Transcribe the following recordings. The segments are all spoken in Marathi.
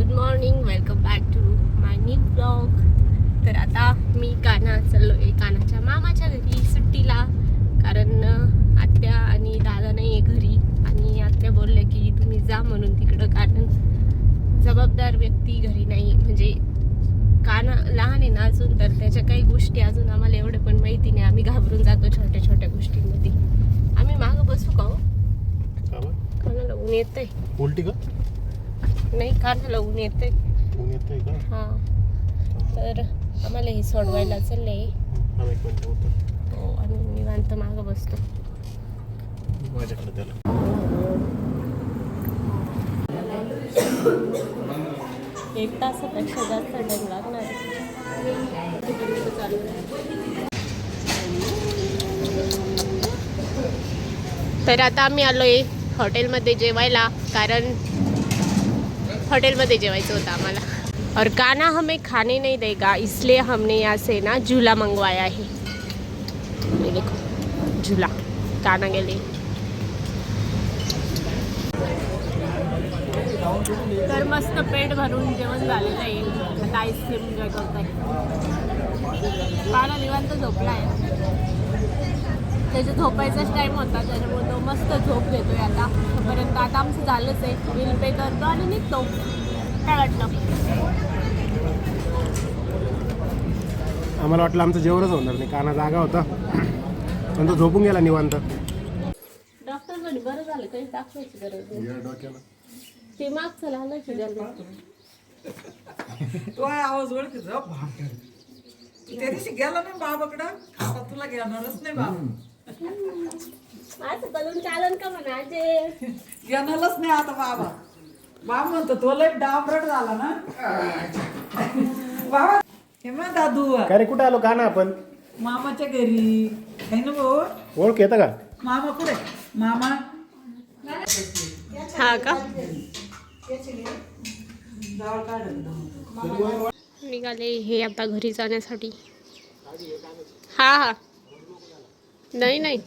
Good morning welcome back to my new blog तर आता मी काना चाललो आहे कानाच्या मामाच्या घरी सुट्टीला. कारण आत्या आणि दादा नाही आहे घरी. आणि आत्या बोलले की तुम्ही जा म्हणून तिकडं. कारण जबाबदार व्यक्ती घरी नाही. म्हणजे काना लहान आहे ना अजून तर त्याच्या काही गोष्टी अजून आम्हाला एवढं पण माहिती नाही. आम्ही घाबरून जातो छोट्या छोट्या गोष्टींमध्ये. आम्ही मागं बसू का हो? कानाला ऊन येतंय? उलटी का? नाही कानाला ऊन येतंय. ऊन येतंय का? हा. तर आम्हाला हे सोडवायला हा मिनिट होतं. हो आणि निवांत मागं बसतो. माझ्याकडे त्याला. एक तासापेक्षा जास्त टाइम लागणार. आहे. तर आता आम्ही आलोय हॉटेलमध्ये जेवायला कारण हॉटेलमध्ये जेवायचं होतं आम्हाला. और गाना हमें खाने नहीं देगा इसलिए हमने यहाँ से ना झूला मंगवाया है. ये देखो झूला गाना के लिए. तर मस्त पेट भरून जेवण झालेलं आहे. आता आईस्क्रीम एन्जॉय करताय. पाला निवांत झोपला आहे त्याच्या झोपायचाच टाईम होता त्याच्यामुळे तो मस्त झोप घेतोय आता. तोपर्यंत आता आमचं झालंच आहे. बिल पे करतो आणि निघतो. काय वाटलं? आम्हाला वाटलं आमचं जेवणच होणार नाही काना जागा होता. पण तो झोपून गेला निवांत. डॉक्टरकडे बरं झालं काही दाखवायची गरज नाही. ते आवाज त्या दिवशी गेला नाही बाबाकडं? आता तुला घेणारच नाही बाबा. असं करून चालन का म्हणा आजे? घेणारच नाही आता बाबा. बाबा म्हणतो तो लय डांबरट झाला ना. बाबा हे मग दादू. काय रे कुठे आलो? काना आपण? मामाच्या घरी. आहे ना भाऊ? ओळख येतं का? मामा कुठे? मामा? हा का? जावळ काढ निघाले हे आता घरी जाण्यासाठी. हा हा. नाही नाही.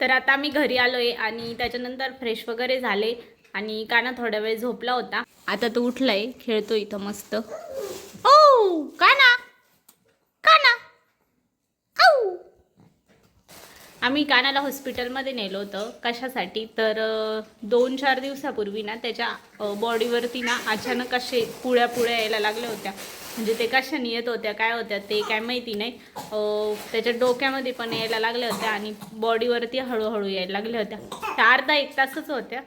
तर आता मी घरी आलोय आणि त्याच्यानंतर फ्रेश वगैरे झाले आणि काना थोडा वेळ झोपला होता. आता तो उठलाय खेळतो इथं मस्त. ओ काना काना! आम्ही कानाला हॉस्पिटलमध्ये नेलं होतं. कशासाठी? तर दोन चार दिवसापूर्वी ना त्याच्या बॉडीवरती ना अचानक असे पुळ्या पुळ्या यायला लागल्या होत्या. म्हणजे ते कशाने येत होत्या काय होत्या ते काय माहिती नाही. त्याच्या डोक्यामध्ये पण यायला लागल्या होत्या आणि बॉडीवरती हळूहळू यायला लागल्या होत्या. त्या अर्धा एक तासच होत्या.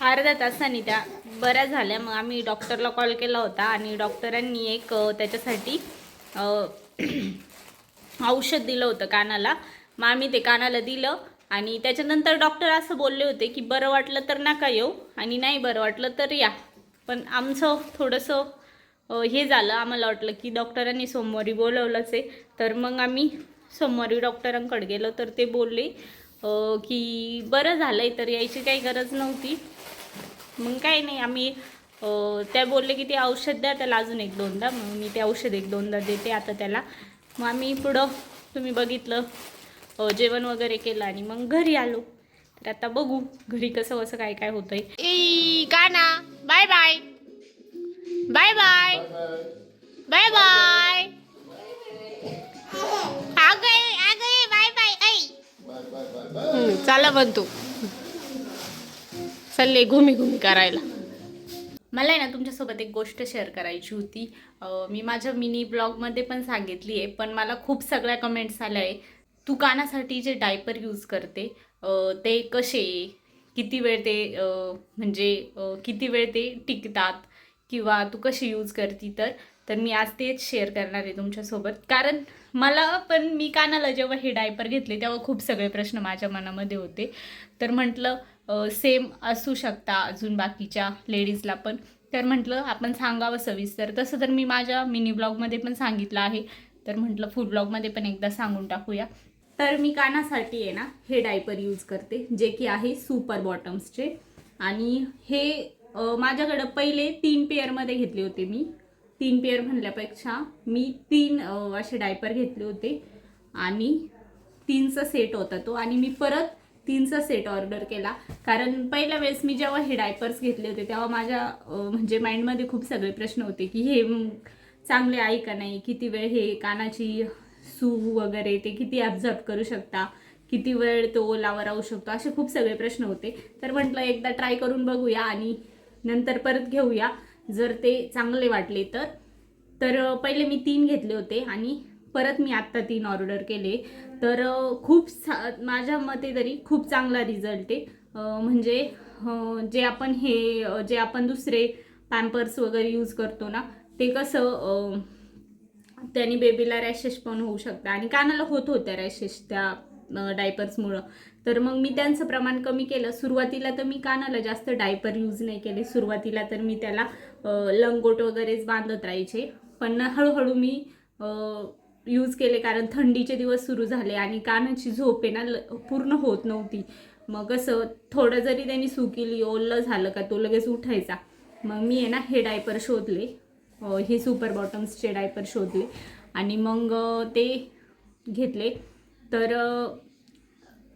अर्ध्या तासाने त्या बऱ्या झाल्या. मग आम्ही डॉक्टरला कॉल केला होता आणि डॉक्टरांनी एक त्याच्यासाठी औषध दिलं होतं कानाला. मग आम्ही ते कानाला दिलं आणि त्याच्यानंतर डॉक्टर असं बोलले होते की बरं वाटलं तर नका येऊ आणि नाही बरं वाटलं तर या. पण आमचं थोडंसं हे झालं. आम्हाला वाटलं की डॉक्टरांनी सोमवारी बोलवलंच आहे. तर मग आम्ही सोमवारी डॉक्टरांकडे गेलो तर ते बोलले की बरं झालं आहे तर यायची काही गरज नव्हती. मग काही नाही आम्ही त्या बोलले की ते औषध द्या त्याला अजून एक दोनदा. मग मी ते औषध एक दोनदा देते आता त्याला. मग आम्ही पुढं तुम्ही बघितलं जेवण वगैरे केलं आणि मग घरी आलो. तर आता बघू घरी कसं कसं काय काय होतंय. ए गाना bye bye. Bye bye. Bye bye. Bye bye ऐ. चला पण तू. चालले घुमी घुमी करायला. मला आहे ना तुमच्यासोबत एक गोष्ट शेअर करायची होती. मी माझ्या मिनी ब्लॉगमध्ये पण सांगितली आहे पण मला खूप सगळ्या कमेंट्स आल्या आहे. तू कानासाठी जे डायपर यूज करते ते कसे किती वेळ ते म्हणजे किती वेळ ते टिकतात किंवा तू कशी यूज करती तर? तर मी आज तेच शेअर करणार आहे तुमच्यासोबत. कारण मला पण मी कानाला जेव्हा हे डायपर घेतले तेव्हा खूप सगळे प्रश्न माझ्या मनामध्ये होते. तर म्हटलं सेम असू शकता अजून बाकीच्या लेडीजला पण. तर म्हटलं आपण सांगावं सविस्तर. तसं तर मी माझ्या मिनी ब्लॉगमध्ये पण सांगितलं आहे. तर म्हटलं फुल ब्लॉगमध्ये पण एकदा सांगून टाकूया. तर मी कानासाठी आहे ना हे डायपर यूज करते जे की आहे सुपर बॉटम्सचे आणि हे माझ्याकडं पहिले तीन पेअरमध्ये घेतले होते मी. तीन पेअर म्हणल्यापेक्षा मी तीन असे डायपर घेतले होते. आणि तीनचा सेट होता तो. आणि मी परत तीनचा सेट ऑर्डर केला. कारण पहिल्या वेळेस मी जेव्हा हे डायपर्स घेतले होते तेव्हा माझ्या म्हणजे माइंडमध्ये खूप सगळे प्रश्न होते की हे चांगले आहे का नाही? किती वेळ हे कानाची सू वगैरे ते किती ॲब्झॉर्ब करू शकता? किती वेळ तो ओलावर राहू शकतो? असे खूप सगळे प्रश्न होते. तर म्हटलं एकदा ट्राय करून बघूया आणि नंतर परत घेऊया. जर ते चांगले वाटले तर. तर पहिले मी तीन घेतले होते आणि परत मी आत्ता तीन ऑर्डर केले. तर खूप सा माझ्या मते तरी खूप चांगला रिझल्ट आहे. म्हणजे जे आपण हे जे आपण दुसरे पॅम्पर्स वगैरे यूज करतो ना ते कसं त्याने बेबीला रॅशेस पण होऊ शकतं. आणि कानाला होत होत्या रॅशेस त्या डायपर्समुळं. तर मग मी त्यांचं प्रमाण कमी केलं. सुरुवातीला तर मी कानाला जास्त डायपर यूज नाही केले. सुरुवातीला तर मी त्याला लंगोट वगैरेच बांधत राहायचे. पण हळूहळू मी यूज केले कारण थंडीचे दिवस सुरू झाले आणि कानाची झोप आहे ना ल- पूर्ण होत नव्हती. मग असं थोडं जरी त्यांनी सुकीली ओललं झालं का तो लगेच उठायचा. मग मी आहे ना हे डायपर शोधले. हे सुपर बॉटम्सचे डायपर शोधले. आणि मग ते घेतले. तर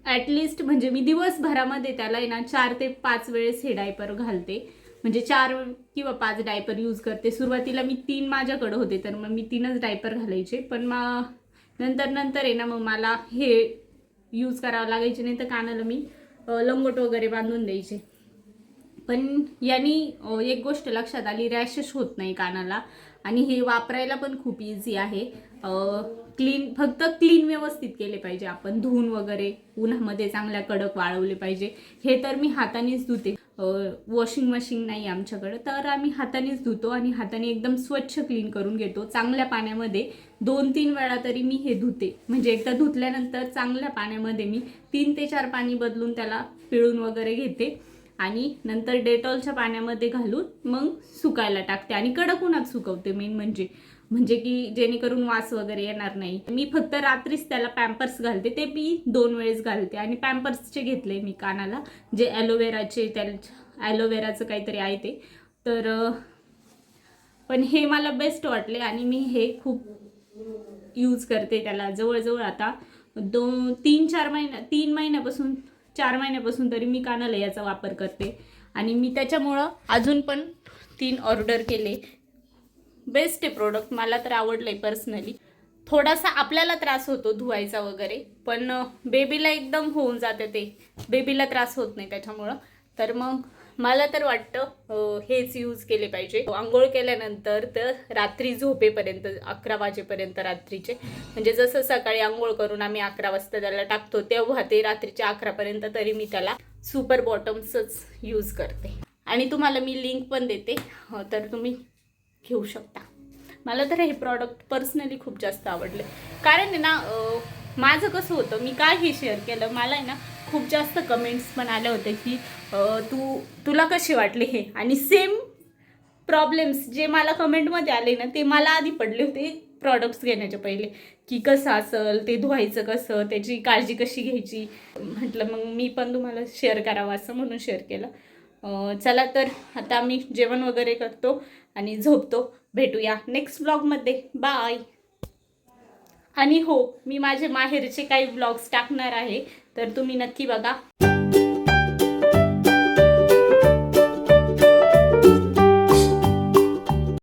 ॲटलिस्ट म्हणजे मी दिवसभरामध्ये त्याला आहे ना चार ते पाच वेळेस हे डायपर घालते. म्हणजे चार किंवा पाच डायपर यूज करते. सुरुवातीला मी तीन माझ्याकडं होते तर मग मी तीनच डायपर घालायचे. पण मग नंतर नंतर आहे ना मग मला हे यूज करावं लागायचे नाही तर कानाला मी लंगोट वगैरे बांधून द्यायचे. पण यांनी एक गोष्ट लक्षात आली रॅशेस होत नाही कानाला. आणि हे वापरायला पण खूप इझी आहे. क्लीन फक्त क्लीन व्यवस्थित केले पाहिजे आपण. धुवून वगैरे उन्हामध्ये चांगल्या कडक वाळवले पाहिजे. हे तर मी हातानेच धुते. वॉशिंग मशीन नाही आमच्याकडं. तर आम्ही हातानेच धुतो आणि हाताने एकदम स्वच्छ क्लीन करून घेतो. चांगल्या पाण्यामध्ये दोन तीन वेळा तरी मी हे धुते. म्हणजे एकदा धुतल्यानंतर चांगल्या पाण्यामध्ये मी तीन ते चार पाणी बदलून त्याला पिळून वगैरे घेते. आणि नंतर डेटॉलच्या पाण्यामध्ये घालून मग सुकायला टाकते. आणि कडक उन्हात सुकवते मेन म्हणजे. म्हणजे की जेणेकरून वास वगैरे येणार नाही. मी फक्त रात्रीच त्याला पॅम्पर्स घालते ते मी दोन वेळेस घालते. आणि पॅम्पर्सचे घेतले मी कानाला जे ॲलोवेराचे त्या ॲलोवेराचं काहीतरी आहे ते. तर पण हे मला बेस्ट वाटले आणि मी हे खूप यूज करते त्याला. जवळजवळ आता दोन तीन चार महिन्या तीन महिन्यापासून चार महिन्यापासून तरी मी कानाला याचा वापर करते. आणि मी त्याच्यामुळं अजून पण तीन ऑर्डर केले. बेस्ट आहे प्रोडक्ट मला तर आवडलं आहे पर्सनली थोडासा आपल्याला त्रास होतो धुवायचा वगैरे पण बेबीला एकदम होऊन जाते ते. बेबीला त्रास होत नाही त्याच्यामुळं. तर मग मला तर वाटतं हेच यूज केले पाहिजे. आंघोळ केल्यानंतर तर रात्री झोपेपर्यंत अकरा वाजेपर्यंत रात्रीचे. म्हणजे जसं सकाळी आंघोळ करून आम्ही अकरा वाजता त्याला टाकतो तेव्हा ते रात्रीच्या अकरापर्यंत तरी मी त्याला सुपर बॉटम्सच यूज करते. आणि तुम्हाला मी लिंक पण देते. तर तुम्ही घेऊ शकता. मला तर हे प्रॉडक्ट पर्सनली खूप जास्त आवडले. कारण आहे ना माझं कसं होतं मी काय हे शेअर केलं मला आहे ना खूप जास्त कमेंट्स पण आल्या होत्या की तू तुला कसे वाटले हे? आणि सेम प्रॉब्लेम्स जे मला कमेंटमध्ये आले ना ते मला आधी पडले होते प्रॉडक्ट्स घेण्याच्या पहिले. की कसं असेल ते धुवायचं कसं त्याची काळजी कशी घ्यायची? म्हटलं मग मी पण तुम्हाला शेअर करावं असं म्हणून शेअर केलं. चला तर आता आम्ही जेवण वगैरे करतो आणि झोपतो. भेटूया नेक्स्ट ब्लॉगमध्ये बाय आणि हो मी माझे माहेरचे काही ब्लॉग्स टाकणार आहे तर तुम्ही नक्की बघा.